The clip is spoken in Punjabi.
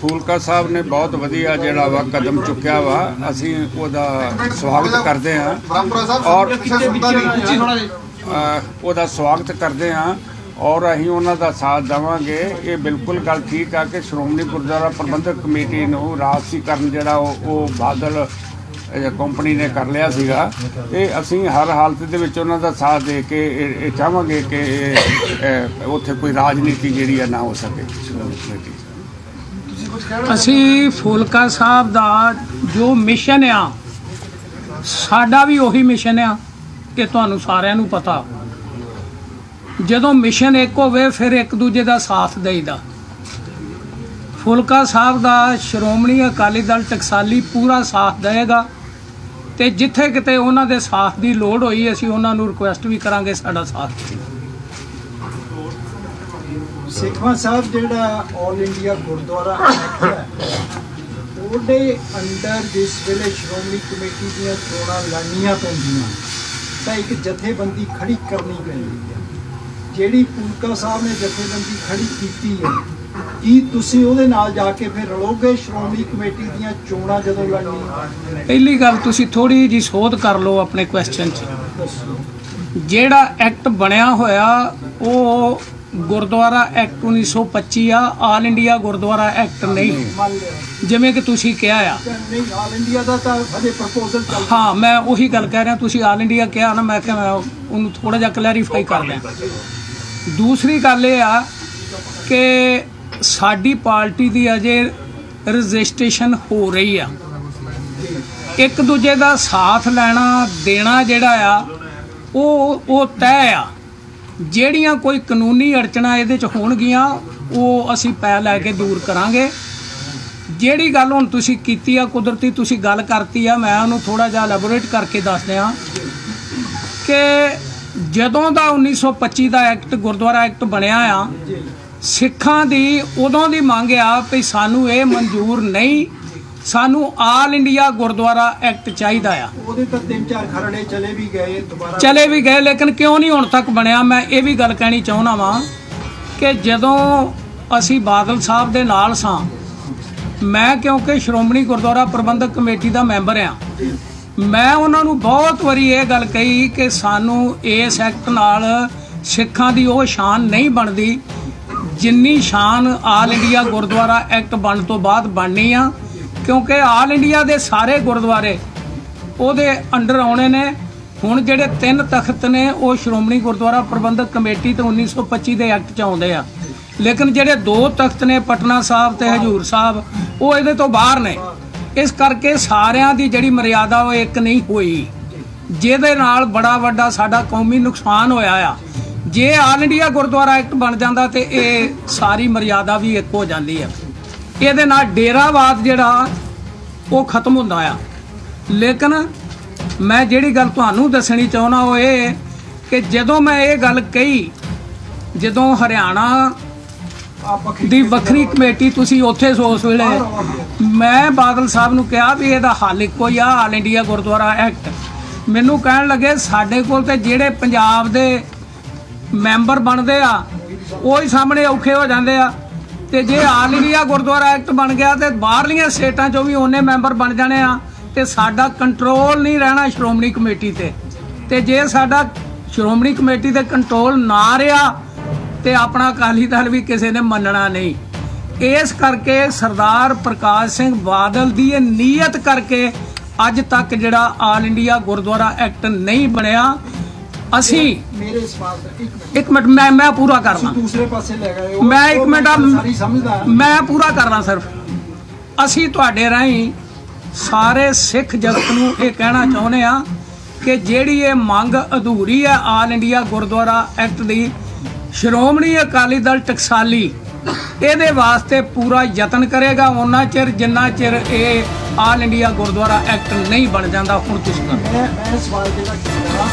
ਫੂਲਕਾ ਸਾਹਿਬ ਨੇ ਬਹੁਤ ਵਧੀਆ ਜਿਹੜਾ ਵਾ ਕਦਮ ਚੁੱਕਿਆ ਵਾ। ਅਸੀਂ ਉਹਦਾ ਸਵਾਗਤ ਕਰਦੇ ਹਾਂ। ਔਰ ਉਹਦਾ ਸਵਾਗਤ ਕਰਦੇ ਹਾਂ। ਔਰ ਅਸੀਂ ਉਹਨਾਂ ਦਾ ਸਾਥ ਦੇਵਾਂਗੇ। ਇਹ ਬਿਲਕੁਲ ਗੱਲ ਠੀਕ ਆ ਕਿ ਸ਼੍ਰੋਮਣੀ ਗੁਰਦੁਆਰਾ ਪ੍ਰਬੰਧਕ ਕਮੇਟੀ ਨੂੰ ਰਾਜਸੀਕਰਨ ਜਿਹੜਾ ਉਹ ਉਹ ਬਾਦਲ ਕੰਪਨੀ ਨੇ ਕਰ ਲਿਆ ਸੀਗਾ। ਇਹ ਅਸੀਂ ਹਰ ਹਾਲਤ ਦੇ ਵਿੱਚ ਉਹਨਾਂ ਦਾ ਸਾਥ ਦੇ ਕੇ ਇਹ ਇਹ ਚਾਹਾਂਗੇ ਕਿ ਇਹ, ਉੱਥੇ ਕੋਈ ਰਾਜਨੀਤੀ ਜਿਹੜੀ ਆ ਨਾ ਹੋ ਸਕੇ। ਸ਼੍ਰੋਮਣੀ ਕਮੇਟੀ। ਅਸੀਂ ਫੂਲਕਾ ਸਾਹਿਬ ਦਾ ਜੋ ਮਿਸ਼ਨ ਆ, ਸਾਡਾ ਵੀ ਉਹੀ ਮਿਸ਼ਨ ਆ ਕਿ ਤੁਹਾਨੂੰ ਸਾਰਿਆਂ ਨੂੰ ਪਤਾ। ਜਦੋਂ ਮਿਸ਼ਨ ਇੱਕ ਹੋਵੇ, ਫਿਰ ਇੱਕ ਦੂਜੇ ਦਾ ਸਾਥ ਦੇਈਦਾ। ਫੁਲਕਾ ਸਾਹਿਬ ਦਾ ਸ਼੍ਰੋਮਣੀ ਅਕਾਲੀ ਦਲ ਟਕਸਾਲੀ ਪੂਰਾ ਸਾਥ ਦੇਵੇਗਾ ਤੇ ਜਿੱਥੇ ਕਿਤੇ ਉਹਨਾਂ ਦੇ ਸਾਥ ਦੀ ਲੋੜ ਹੋਈ, ਅਸੀਂ ਉਹਨਾਂ ਨੂੰ ਰਿਕੁਐਸਟ ਵੀ ਕਰਾਂਗੇ ਸਾਡਾ ਸਾਥ ਦਿਓ ਸਿੱਖਵਾ ਸਾਹਿਬ ਜਿਹੜਾ ਆਲ ਇੰਡੀਆ ਗੁਰਦੁਆਰਾ ਐਕਟ ਹੈ ਉਹਦੇ ਅੰਡਰ ਜਿਸ ਵੇਲੇ ਸ਼੍ਰੋਮਣੀ ਕਮੇਟੀ ਦੀਆਂ ਚੋਣਾਂ ਲੜਨੀਆਂ ਪੈਂਦੀਆਂ ਤਾਂ ਇੱਕ ਜਥੇਬੰਦੀ ਖੜੀ ਕਰਨੀ ਪੈਂਦੀ ਹੈ। ਜਿਹੜੀ ਪੂਲਕਾ ਸਾਹਿਬ ਨੇ ਜਥੇਬੰਦੀ ਖੜੀ ਕੀਤੀ ਹੈ ਕੀ ਤੁਸੀਂ ਉਹਦੇ ਨਾਲ ਜਾ ਕੇ ਫਿਰ ਰਲੋਗੇ ਸ਼੍ਰੋਮਣੀ ਕਮੇਟੀ ਦੀਆਂ ਚੋਣਾਂ ਜਦੋਂ ਲੜਨੀਆਂ ਪਹਿਲੀ ਗੱਲ ਤੁਸੀਂ ਥੋੜੀ ਜੀ ਸੋਧ ਕਰ ਲਓ ਆਪਣੇ ਕੁਐਸਚਨ 'ਚ। ਜਿਹੜਾ ਐਕਟ ਬਣਿਆ ਹੋਇਆ ਉਹ ਗੁਰਦੁਆਰਾ ਐਕਟ 1925 ਆ ਆਲ ਇੰਡੀਆ ਗੁਰਦੁਆਰਾ ਐਕਟ ਨਹੀਂ। ਜਿਵੇਂ ਕਿ ਤੁਸੀਂ ਕਿਹਾ ਆ। ਨਹੀਂ ਆਲ ਇੰਡੀਆ ਦਾ ਤਾਂ ਹਜੇ ਪ੍ਰਪੋਜ਼ਲ ਚੱਲ ਹਾਂ ਮੈਂ ਉਹੀ ਗੱਲ ਕਹਿ ਰਿਹਾ ਤੁਸੀਂ ਆਲ ਇੰਡੀਆ ਕਿਹਾ ਨਾ ਮੈਂ ਕਿਹਾ ਮੈਂ ਉਹਨੂੰ ਥੋੜਾ ਜਿਹਾ ਕਲੈਰੀਫਾਈ ਕਰ ਲਿਆ। ਦੂਸਰੀ ਗੱਲ ਇਹ ਆ ਕਿ ਸਾਡੀ ਪਾਰਟੀ ਦੀ ਅਜੇ ਰਜਿਸਟ੍ਰੇਸ਼ਨ ਹੋ ਰਹੀ ਆ। ਇੱਕ ਦੂਜੇ ਦਾ ਸਾਥ ਲੈਣਾ ਦੇਣਾ ਜਿਹੜਾ ਆ ਉਹ ਉਹ ਤੈਅ ਆ। ਜਿਹੜੀਆਂ ਕੋਈ ਕਾਨੂੰਨੀ ਅੜਚਣਾ ਇਹਦੇ ਚ ਹੋਣਗੀਆਂ, ਉਹ ਅਸੀਂ ਪੈ ਲੈ ਕੇ ਦੂਰ ਕਰਾਂਗੇ। ਜਿਹੜੀ ਗੱਲ ਹੁਣ ਤੁਸੀਂ ਕੀਤੀ ਆ, ਕੁਦਰਤੀ ਤੁਸੀਂ ਗੱਲ ਕਰਤੀ ਆ, ਮੈਂ ਉਹਨੂੰ ਥੋੜਾ ਜਿਹਾ ਐਲੈਬੋਰੇਟ ਕਰਕੇ ਦੱਸ ਦਿਆਂ ਕਿ ਜਦੋਂ ਦਾ 1925 ਦਾ ਐਕਟ, ਗੁਰਦੁਆਰਾ ਐਕਟ ਬਣਿਆ ਆ, ਸਿੱਖਾਂ ਦੀ ਉਦੋਂ ਦੀ ਮੰਗ ਆ ਵੀ ਸਾਨੂੰ ਇਹ ਮਨਜ਼ੂਰ ਨਹੀਂ ਸਾਨੂੰ ਆਲ ਇੰਡੀਆ ਗੁਰਦੁਆਰਾ ਐਕਟ ਚਾਹੀਦਾ ਆ। ਉਹਦੇ ਤਾਂ ਤਿੰਨ ਚਾਰ ਖਰੜੇ ਚਲੇ ਵੀ ਗਏ ਦੁਬਾਰਾ ਚਲੇ ਵੀ ਗਏ ਲੇਕਿਨ ਕਿਉਂ ਨਹੀਂ ਹੁਣ ਤੱਕ ਬਣਿਆ? ਮੈਂ ਇਹ ਵੀ ਗੱਲ ਕਹਿਣੀ ਚਾਹੁੰਦਾ ਵਾਂ ਕਿ ਜਦੋਂ ਅਸੀਂ ਬਾਦਲ ਸਾਹਿਬ ਦੇ ਨਾਲ ਸਾਂ ਮੈਂ ਕਿਉਂਕਿ ਸ਼੍ਰੋਮਣੀ ਗੁਰਦੁਆਰਾ ਪ੍ਰਬੰਧਕ ਕਮੇਟੀ ਦਾ ਮੈਂਬਰ ਆ ਮੈਂ ਉਹਨਾਂ ਨੂੰ ਬਹੁਤ ਵਾਰੀ ਇਹ ਗੱਲ ਕਹੀ ਕਿ ਸਾਨੂੰ ਇਸ ਐਕਟ ਨਾਲ ਸਿੱਖਾਂ ਦੀ ਉਹ ਸ਼ਾਨ ਨਹੀਂ ਬਣਦੀ ਜਿੰਨੀ ਸ਼ਾਨ ਆਲ ਇੰਡੀਆ ਗੁਰਦੁਆਰਾ ਐਕਟ ਬਣਨ ਤੋਂ ਬਾਅਦ ਬਣਨੀ ਆ। ਕਿਉਂਕਿ ਆਲ ਇੰਡੀਆ ਦੇ ਸਾਰੇ ਗੁਰਦੁਆਰੇ ਉਹਦੇ ਅੰਡਰ ਆਉਣੇ ਨੇ। ਹੁਣ ਜਿਹੜੇ ਤਿੰਨ ਤਖਤ ਨੇ, ਉਹ ਸ਼੍ਰੋਮਣੀ ਗੁਰਦੁਆਰਾ ਪ੍ਰਬੰਧਕ ਕਮੇਟੀ ਤੇ 1925 ਦੇ ਐਕਟ ਚ ਆਉਂਦੇ ਆ। ਲੇਕਿਨ ਜਿਹੜੇ ਦੋ ਤਖਤ ਨੇ, ਪਟਨਾ ਸਾਹਿਬ ਤੇ ਹਜੂਰ ਸਾਹਿਬ, ਉਹ ਇਹਦੇ ਤੋਂ ਬਾਹਰ ਨੇ। ਇਸ ਕਰਕੇ ਸਾਰਿਆਂ ਦੀ ਜਿਹੜੀ ਮਰਿਆਦਾ, ਉਹ ਇੱਕ ਨਹੀਂ ਹੋਈ। ਜਿਹਦੇ ਨਾਲ ਬੜਾ ਵੱਡਾ ਸਾਡਾ ਕੌਮੀ ਨੁਕਸਾਨ ਹੋਇਆ ਆ। ਜੇ ਆਲ ਇੰਡੀਆ ਗੁਰਦੁਆਰਾ ਐਕਟ ਬਣ ਜਾਂਦਾ ਤੇ ਇਹ ਸਾਰੀ ਮਰਿਆਦਾ ਵੀ ਇੱਕ ਹੋ ਜਾਂਦੀ ਹੈ ਇਹਦੇ ਨਾਲ ਡੇਰਾਵਾਦ ਜਿਹੜਾ ਉਹ ਖਤਮ ਹੁੰਦਾ ਆ। ਲੇਕਿਨ ਮੈਂ ਜਿਹੜੀ ਗੱਲ ਤੁਹਾਨੂੰ ਦੱਸਣੀ ਚਾਹੁੰਦਾ ਉਹ ਇਹ ਕਿ ਜਦੋਂ ਮੈਂ ਇਹ ਗੱਲ ਕਹੀ, ਜਦੋਂ ਹਰਿਆਣਾ ਦੀ ਵੱਖਰੀ ਕਮੇਟੀ ਤੁਸੀਂ ਉੱਥੇ ਸੋ ਉਸ ਵੇਲੇ ਮੈਂ ਬਾਦਲ ਸਾਹਿਬ ਨੂੰ ਕਿਹਾ ਵੀ ਇਹਦਾ ਹੱਲ ਇੱਕੋ ਹੀ ਆ ਆਲ ਇੰਡੀਆ ਗੁਰਦੁਆਰਾ ਐਕਟ ਮੈਨੂੰ ਕਹਿਣ ਲੱਗੇ, ਸਾਡੇ ਕੋਲ ਤੇ ਜਿਹੜੇ ਪੰਜਾਬ ਦੇ ਮੈਂਬਰ ਬਣਦੇ ਆ, ਉਹ ਹੀ ਸਾਹਮਣੇ ਔਖੇ ਹੋ ਜਾਂਦੇ ਆ। ਤੇ ਜੇ ਆਲ ਇੰਡੀਆ ਗੁਰਦੁਆਰਾ ਐਕਟ ਬਣ ਗਿਆ ਤੇ ਬਾਹਰਲੀਆਂ ਸਟੇਟਾਂ 'ਚੋਂ ਵੀ ਉਹਨੇ ਮੈਂਬਰ ਬਣ ਜਾਣੇ ਆ ਤੇ ਸਾਡਾ ਕੰਟਰੋਲ ਨਹੀਂ ਰਹਿਣਾ ਸ਼੍ਰੋਮਣੀ ਕਮੇਟੀ ਤੇ। ਤੇ ਜੇ ਸਾਡਾ ਸ਼੍ਰੋਮਣੀ ਕਮੇਟੀ ਤੇ ਕੰਟਰੋਲ ਨਾ ਰਿਹਾ ਤੇ ਆਪਣਾ ਅਕਾਲੀ ਦਲ ਵੀ ਕਿਸੇ ਨੇ ਮੰਨਣਾ ਨਹੀਂ। ਇਸ ਕਰਕੇ ਸਰਦਾਰ ਪ੍ਰਕਾਸ਼ ਸਿੰਘ ਬਾਦਲ ਦੀ ਇਹ ਨੀਅਤ ਕਰਕੇ ਅੱਜ ਤੱਕ ਜਿਹੜਾ ਆਲ ਇੰਡੀਆ ਗੁਰਦੁਆਰਾ ਐਕਟ ਨਹੀਂ ਬਣਿਆ। ਅਸੀਂ ਮੇਰੇ ਸਵਾਲ ਦਾ ਇੱਕ ਮਿੰਟ। ਇੱਕ ਮਿੰਟ ਮੈਂ ਮੈਂ ਪੂਰਾ ਕਰਨਾ। ਦੂਸਰੇ ਪਾਸੇ ਲੈ ਗਏ ਹੋ। ਮੈਂ ਇੱਕ ਮਿੰਟ ਸਾਰੀ ਸਮਝਦਾ। ਮੈਂ ਪੂਰਾ ਕਰਨਾ ਸਿਰਫ। ਅਸੀਂ ਤੁਹਾਡੇ ਰਾਹੀਂ ਸਾਰੇ ਸਿੱਖ ਜਗਤ ਨੂੰ ਇਹ ਕਹਿਣਾ ਚਾਹੁੰਦੇ ਆ ਕਿ ਜਿਹੜੀ ਇਹ ਮੰਗ ਅਧੂਰੀ ਹੈ ਆਲ ਇੰਡੀਆ ਗੁਰਦੁਆਰਾ ਐਕਟ ਦੀ ਸ਼੍ਰੋਮਣੀ ਅਕਾਲੀ ਦਲ ਟਕਸਾਲੀ ਇਹਦੇ ਵਾਸਤੇ ਪੂਰਾ ਯਤਨ ਕਰੇਗਾ। ਉਹਨਾਂ ਚਿਰ ਜਿੰਨਾ ਚਿਰ ਇਹ ਆਲ ਇੰਡੀਆ ਗੁਰਦੁਆਰਾ ਐਕਟ ਨਹੀਂ ਬਣ ਜਾਂਦਾ ਹੁਣ ਤੁਸੀਂ ਕਰੋ। ਮੈਂ ਸਵਾਲ ਜਿਹੜਾ ਕੀਤਾ